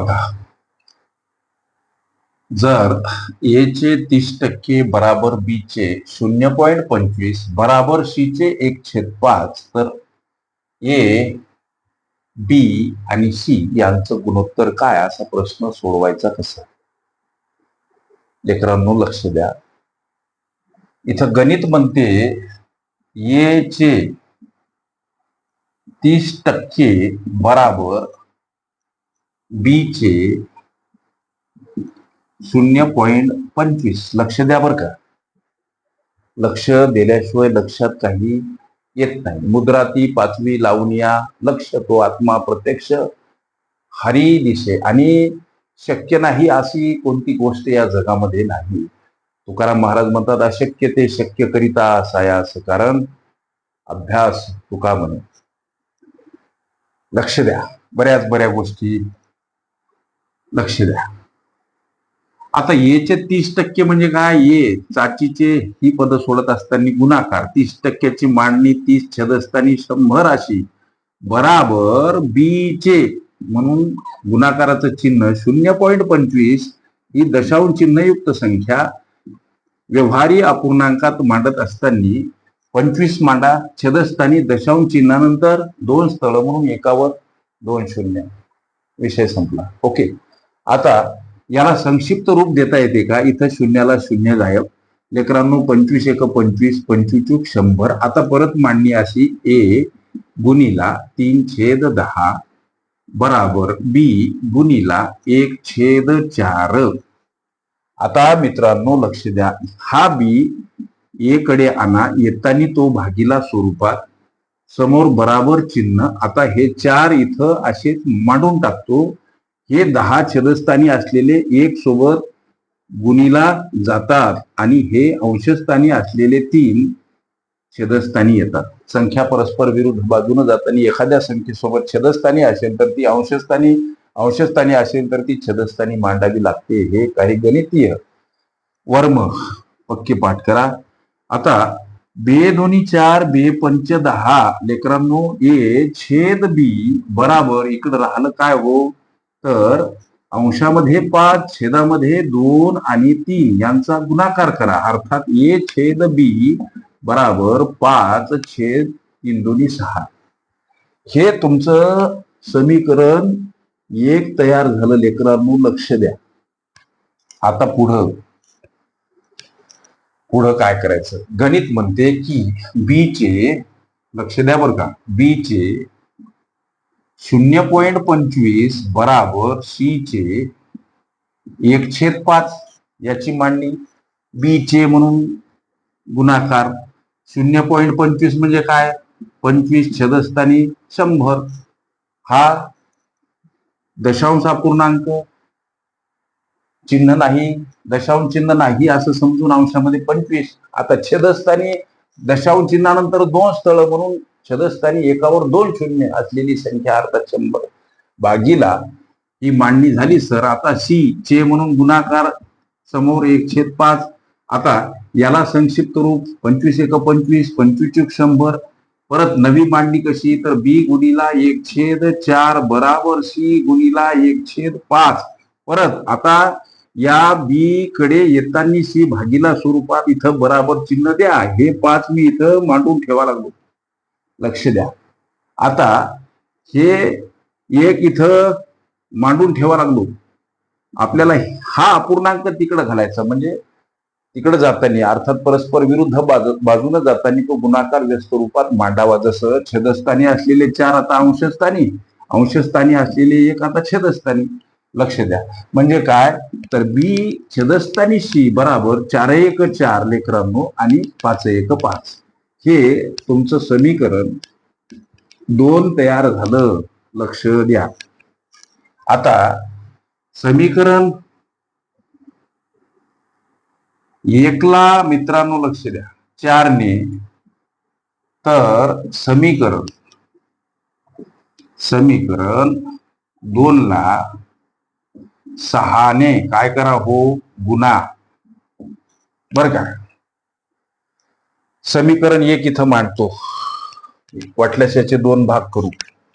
बघा. जर ए चे तीस टक्के बराबर बी चे शून्य पॉईंट पंचवीस बराबर सी चे एक छेद पाच तर ए बी आणि सी यांचं गुणोत्तर काय? असा प्रश्न सोडवायचा कसा? लेकरांनो लक्ष द्या. इथं गणित म्हणते ए चे तीस टक्के बराबर बी चे शून्य पॉइंट पंचवीस. लक्ष द्या बरं का. लक्ष दिल्याशिवाय लक्षात काही येत नाही. मुद्रा ती पाचवी लावून या. लक्ष तो आत्मा प्रत्यक्ष. हरी दिसे आणि शक्य नाही अशी कोणती गोष्ट या जगामध्ये नाही. तुकाराम महाराज म्हणतात अशक्य ते शक्य करिता असं कारण अभ्यास तुका म्हणे लक्ष द्या. बऱ्याच बऱ्या गोष्टी लक्ष द्या. आता येचे तीस टक्के म्हणजे काय? ये चाचीचे ही पद सोडत असताना गुणाकार. तीस टक्क्याची मांडणी तीस छेद असताना शंभर अशी. बराबर बीचे म्हणून गुणाकाराचं चिन्ह शून्य पॉईंट पंचवीस ही दशांश चिन्हयुक्त संख्या. व्यवहारी अपूर्णांकात मांडत असताना पंचवीस मांडा छेदस्थानी दशांश चिन्हानंतर दोन स्थळ म्हणून एकावर दोन शून्य. विषय संपला. ओके. आता याला संक्षिप्त रूप देता येते का? इथं शून्याला शून्य गायब लेकरांनो पंचवीस एक पंचवीस पंचवीचूक शंभर. आता परत मांडणी अशी. ए गुणीला तीन छेद दहा बराबर बी गुणीला एक छेद चार. आता मित्रांनो लक्ष द्या. हा बी ए कडे आणा. येतानी तो भागीला स्वरूपात. समोर बराबर चिन्ह. आता हे चार इथं असे मांडून टाकतो. हे दहा छेदस्थानी असलेले एक सोबत गुणीला जातात आणि हे अंशस्थानी असलेले तीन छेदस्थानी येतात. संख्या परस्पर विरुद्ध बाजूने जाताना एखाद्या संख्येसोबत छेदस्थानी असेल तर ती अंशस्थानी अंशस्थानी असेल तर ती छेदस्थानी मांडावी लागते. हे काही गणितीय वर्म पक्के पाठ करा. आता बे दोन्ही चार बे पंच दहा लेकरांनो ए छेद बी बराबर इकडं राहिलं काय हो? तर अंशामध्ये पाच छेदामध्ये दोन आणि तीन यांचा गुणाकार करा. अर्थात ए छेद बी बराबर पाच छेद तीन दोन्ही सहा. हे तुमचं समीकरण एक तयार झालं लेकरांनो लक्ष द्या. आता पुढं. पुढं काय करायचं? गणित म्हणते की बी चे लक्ष द्या बरं का बी चे शून्य पॉइंट पंचवीस बराबर सी चे एक छेद पाच याची मांडणी बी चे म्हणून गुणाकार. शून्य पॉइंट पंचवीस म्हणजे काय? पंचवीस छेदस्थानी शंभर. हा दशांश अपूर्णांक चिन्ह नाही दशांश चिन्ह नाही असं समजून अंशामध्ये पंचवीस. आता छेदस्थानी दशांश चिन्हानंतर दोन स्थळ म्हणून छदस्थानी एकावर दोन शून्य असलेली संख्या अर्थात शंभर. बागीला ही मांडणी झाली सर आता सी चे म्हणून गुणाकार समोर एक छेद पाच. आता याला संक्षिप्त रूप पंचवीस एक पंचवीस पंचवीस शंभर. परत नवी मांडणी कशी? तर बी गुणीला एक छेद चार बराबर सी गुणीला एक छेद पाच. परत आता या बी कडे येताना सी भागीला स्वरूपात इथं बराबर चिन्ह द्या. हे पाच मी इथं मांडून ठेवा लागलो. लक्ष द्या. आता हे एक इथं मांडून ठेवा लागलो. आपल्याला हा अपूर्णांक तिकडं घालायचा म्हणजे तिकडे जाताना अर्थात परस्पर विरुद्ध बाजू बाजूने जाताना तो गुणाकार व्यस्त रूपात मांडावा. जसं छेदस्थानी असलेले चार आता अंशस्थानी अंशस्थानी असलेले एक आता छेदस्थानी. लक्ष द्या. म्हणजे काय? तर बी छेदस्थानी शी बराबर चार एक चार लेकरांनो आणि पाच एक पाच. हे तुमचं समीकरण दोन तयार झालं. लक्ष द्या. आता समीकरण एकला मित्रांनो लक्ष द्या. चारने. तर समीकरण समीकरण दोनला सहाने. काय करा हो? गुणा. बर का? समीकरण एक इथं मांडतो. वाटल्यास याचे दोन भाग करू.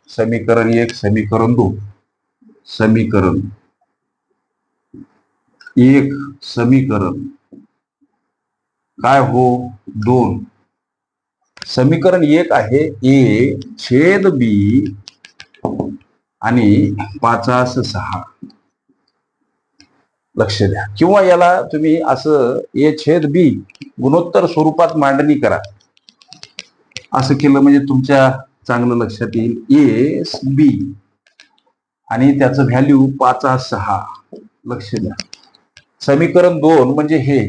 समीकरण एक समीकरण दोन. समीकरण. एक समीकरण. काय हो? दोन. समीकरण एक आहे ए छेद बी आणि पाचास सहा. लक्ष द्या. किंवा याला तुम्ही असं ए छेद बी गुणोत्तर स्वरूपात मांडणी करा. असं केलं म्हणजे तुमच्या चांगलं लक्षात येईल. ए बी आणि त्याचं व्हॅल्यू पाच सहा. लक्ष द्या. समीकरण दोन म्हणजे हे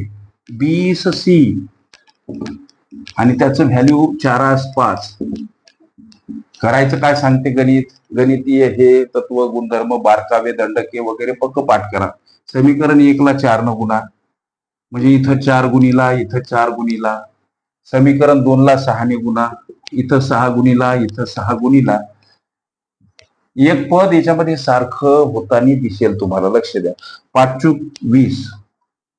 बीस सी आणि त्याचं व्हॅल्यू चारास पाच. करायचं काय सांगते गणित? गणितीय हे तत्व गुणधर्म बारकावे दंडके वगैरे पक्क पाठ करा. समीकरण एकला चार न गुणा. म्हणजे इथं चार गुणीला इथं चार गुणीला. समीकरण दोनला सहाने गुणा. इथं सहा गुणीला इथं सहा गुणीला. एक पद याच्यामध्ये सारखं होताना दिसेल तुम्हाला. लक्ष द्या. पाच चूक वीस.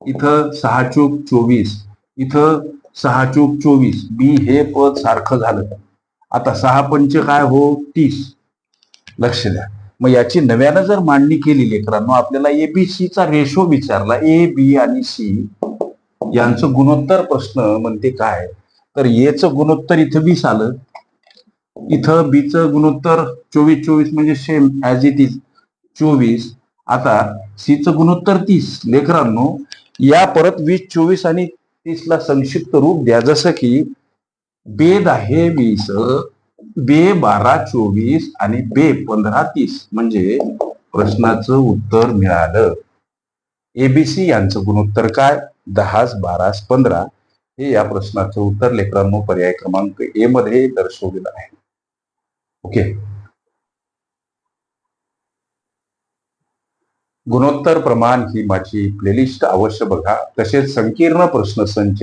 इथं सहा चूक चोवीस. इथं सहा चूक चोवीस. बी हे पद सारखं झालं. आता सहा पंच काय हो? तीस. लक्ष द्या. मग याची नव्यानं जर मांडणी केली लेकरांनो आपल्याला एबीसीचा रेशो विचारला ए बी आणि सी यांचं गुणोत्तर प्रश्न म्हणते काय? तर एचं गुणोत्तर इथं वीस आलं. इथं बीचं गुणोत्तर चोवीस चोवीस म्हणजे सेम ऍज इट इज चोवीस. आता सीचं गुणोत्तर तीस. लेकरांनो या परत वीस चोवीस आणि तीसला संक्षिप्त रूप द्या. जसं की बेद आहे वीस. बे बारा चोवीस आणि बे पंधरा तीस म्हणजे प्रश्नाचं उत्तर मिळालं. एबीसी यांचं गुणोत्तर काय? दहास बारास पंधरा. हे या प्रश्नाचं उत्तर लेकरांनो पर्याय क्रमांक ए मध्ये दर्शवलेलं आहे. ओके. गुणोत्तर प्रमाण ही माझी प्लेलिस्ट अवश्य बघा. तसेच संकीर्ण प्रश्न संच